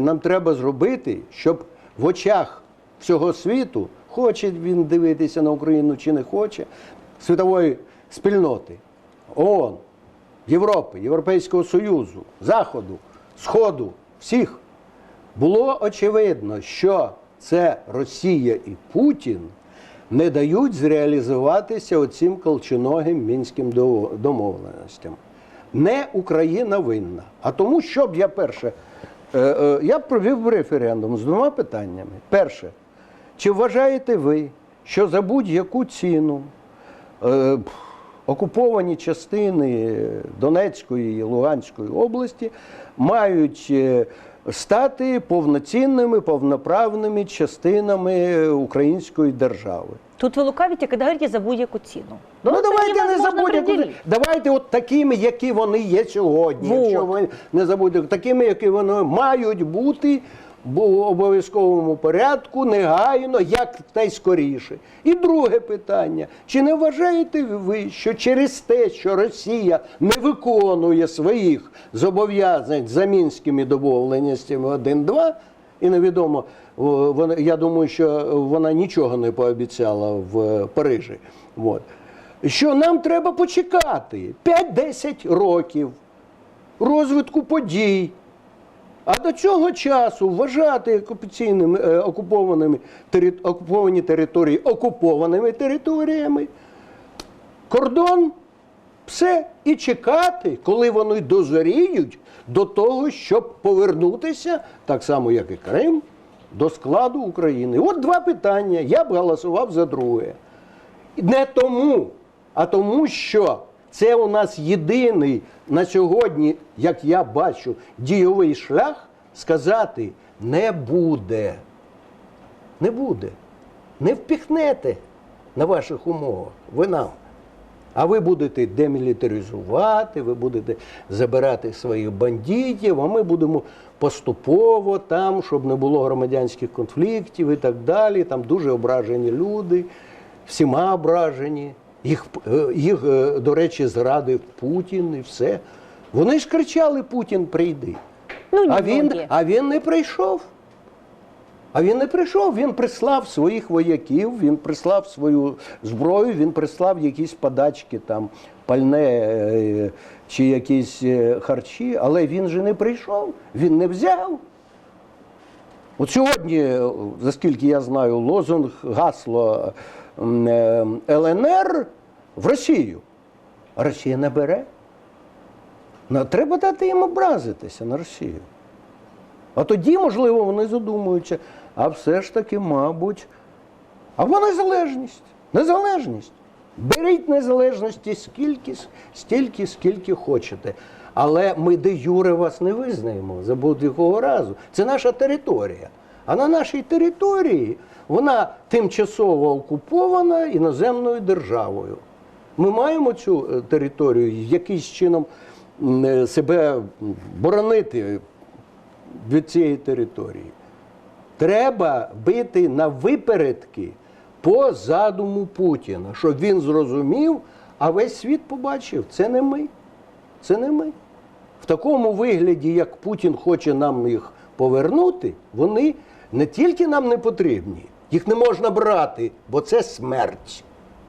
Нам треба зробити, щоб в очах всього світу, хоче він дивитися на Україну чи не хоче, світової спільноти, ООН, Європи, Європейського Союзу, Заходу, Сходу, всіх, було очевидно, що це Росія і Путін не дають зреалізуватися оцим колченогим мінським домовленостям. Не Україна винна. А тому, щоб я перше, я провів референдум з двома питаннями. Перше, чи вважаєте ви, що за будь-яку ціну е, окуповані частини Донецької і Луганської області мають е, стати повноцінними, повноправними частинами української держави? Тут ви лукавите, коли говорите за будь-яку ціну. Ну, це давайте не забудемо. Давайте от такими, які вони є сьогодні. Вот. Якщо ви не забудете, такими, які вони мають бути в обов'язковому порядку, негайно, як найскоріше. І друге питання: чи не вважаєте ви, що через те, що Росія не виконує своїх зобов'язань за мінськими домовленостями 1-2, і невідомо, я думаю, що вона нічого не пообіцяла в Парижі. От. Що нам треба почекати 5-10 років розвитку подій. А до цього часу вважати окупаційними е, окупованими тери- окуповані території окупованими територіями, кордон, все, і чекати, коли вони дозоріють до того, щоб повернутися, так само, як і Крим, до складу України. От два питання. Я б голосував за друге. Не тому, а тому, що це у нас єдиний на сьогодні, як я бачу, дійовий шлях сказати не буде. Не буде. Не впіхнете на ваших умовах. Ви нам. А ви будете демілітаризувати, ви будете забирати своїх бандитів, а ми будемо поступово там, щоб не було громадянських конфліктів і так далі. Там дуже ображені люди, всіма ображені. Їх, е, їх е, до речі, зрадив Путін і все. Вони ж кричали: Путін прийди. Ну, А він, а він не прийшов. А він не прийшов, він прислав своїх вояків, він прислав свою зброю, він прислав якісь подачки, там, пальне е, чи якісь е, харчі, але він же не прийшов, він не взяв. От сьогодні, е, наскільки я знаю, лозунг гасло ЛНР в Росію. А Росія не бере. Треба дати їм образитися на Росію. А тоді, можливо, вони задумуються, а все ж таки, мабуть, або незалежність. Незалежність. Беріть незалежності скільки, стільки, скільки хочете. Але ми де юре вас не визнаємо за будь-якого разу. Це наша територія. А на нашій території вона тимчасово окупована іноземною державою. Ми маємо цю е, територію якийсь чином е, себе боронити від цієї території. Треба бити на випередки по задуму Путіна, щоб він зрозумів, а весь світ побачив, це не ми. Це не ми. В такому вигляді, як Путін хоче нам їх повернути, вони не тільки нам не потрібні, їх не можна брати, бо це смерть.